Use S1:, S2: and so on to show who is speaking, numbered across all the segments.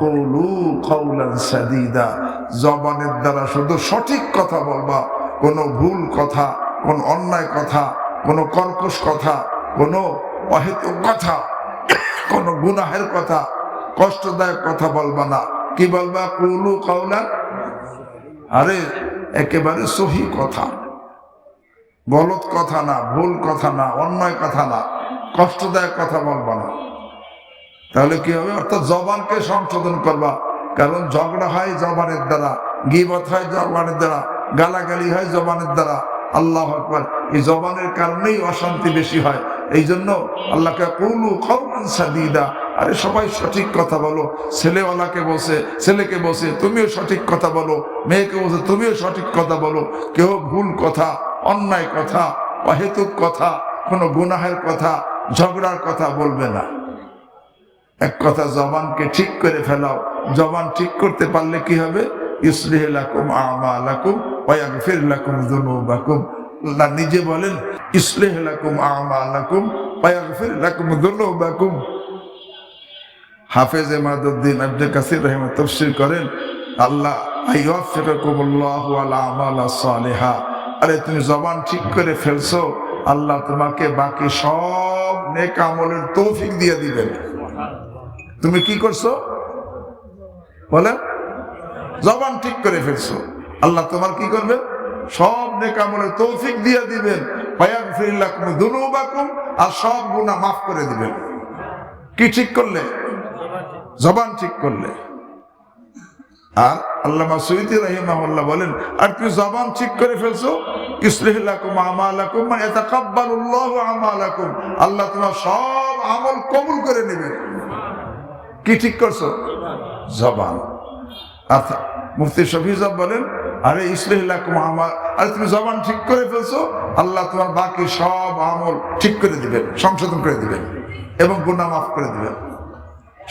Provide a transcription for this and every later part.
S1: কৌলু কৌলান সাদিদা। জবানের দ্বারা শুধু সঠিক কথা বলবা, কোনো ভুল কথা, কোন অন্যায় কথা, কোনো কর্কশ কথা, কোনো অহেতুক কথা, কোনো গুনাহের কথা, কষ্টদায়ক কথা বলবা না। কি বলবা? কৌলু কৌলান? আরে, একেবারে সহি কথা। গলত কথা না, ভুল কথা না, অন্যায় কথা না, কষ্টদায়ক কথা বলবা না। তাহলে কি হবে? অর্থাৎ জবানকে সংশোধন করবা। কারণ ঝগড়া হয় জবানের দ্বারা, গিবত হয় জবানের দ্বারা, গালাগালি হয় জবানের দ্বারা। আল্লাহ আকবর। এই জবানের কারণেই অশান্তি বেশি হয়। এই জন্য আল্লাহকে কৌলু সাদিদা। আরে সবাই সঠিক কথা বলো। ছেলেওয়ালাকে বসে ছেলেকে বসে তুমিও সঠিক কথা বলো। মেয়েকে বসে তুমিও সঠিক কথা বলো। কেউ ভুল কথা, অন্যায় কথা, অহেতুক কথা, কোনো গুনাহের কথা, ঝগড়ার কথা বলবে না। এক কথা, জবানকে ঠিক করে ফেলাও। জবান ঠিক করতে পারলে কি হবে? আল্লাহ নিজে বলেন হাফেজ এমাদউদ্দিন আব্দুল কাসির রহিমা তাফসীর করেন, আল্লাহ আলা আরে, তুমি জবান ঠিক করে ফেলছো, আল্লাহ তোমাকে বাকি সব নেক আমলের তৌফিক দিয়ে দিবেন। তুমি কি করছ? বলে, জবান ঠিক করে ফেলছো। আল্লাহ তোমার কি করবে? সব নেকামলে তৌফিক দিয়ে দিবেন। আর সব গুনাহ মাফ করে দিবেন। কি ঠিক করলে? জবান ঠিক করলে। আর আল্লামা সৈয়দি রাহিমাহুল্লাহ বলেন, আর তুই জবান ঠিক করে ফেলছো? মানে আল্লাহ তোমার সব আমল কবুল করে নেবেন কি ঠিক করছ? জবান। আচ্ছা মুফতি শফিজব বলেন, আরে ইসলাম আমার আরে, তুমি জবান ঠিক করে ফেলছো, আল্লাহ তোমার বাকি সব আমল ঠিক করে দিবেন, সংশোধন করে দিবেন এবং গুনাহ মাফ করে দিবেন।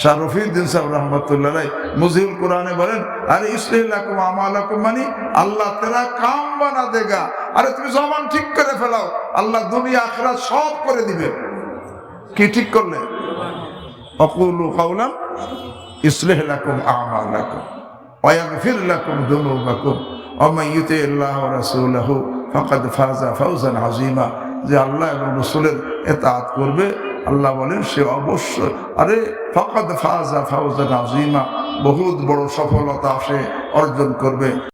S1: শাহ রফিউদ্দিন সাহেব রহমতুল্লাহ মুজিবুল কোরআনে বলেন, আরে ইসলাম আমালাকুম মানে আল্লাহ তেরা কাম বানা দেগা আরে, তুমি জবান ঠিক করে ফেলাও, আল্লাহ দুনিয়া আখরা সব করে দিবে কি ঠিক করলে অকুলু কাউলাম ইসলেহ লাকুম আমালাকুম ওয়াগফির লাকুম দুনুবাকুম ওমান ইউতি আল্লাহ রাসূলাহু ফাকাদ ফাজা ফাউজান আযীমা যে আল্লাহ এবং রসুলের এতাত করবে। আল্লাহ বলেন, সে অবশ্য আরে, ফকাদ ফাজা ফাউজান আজিমা বহুত বড় সফলতা সে অর্জন করবে।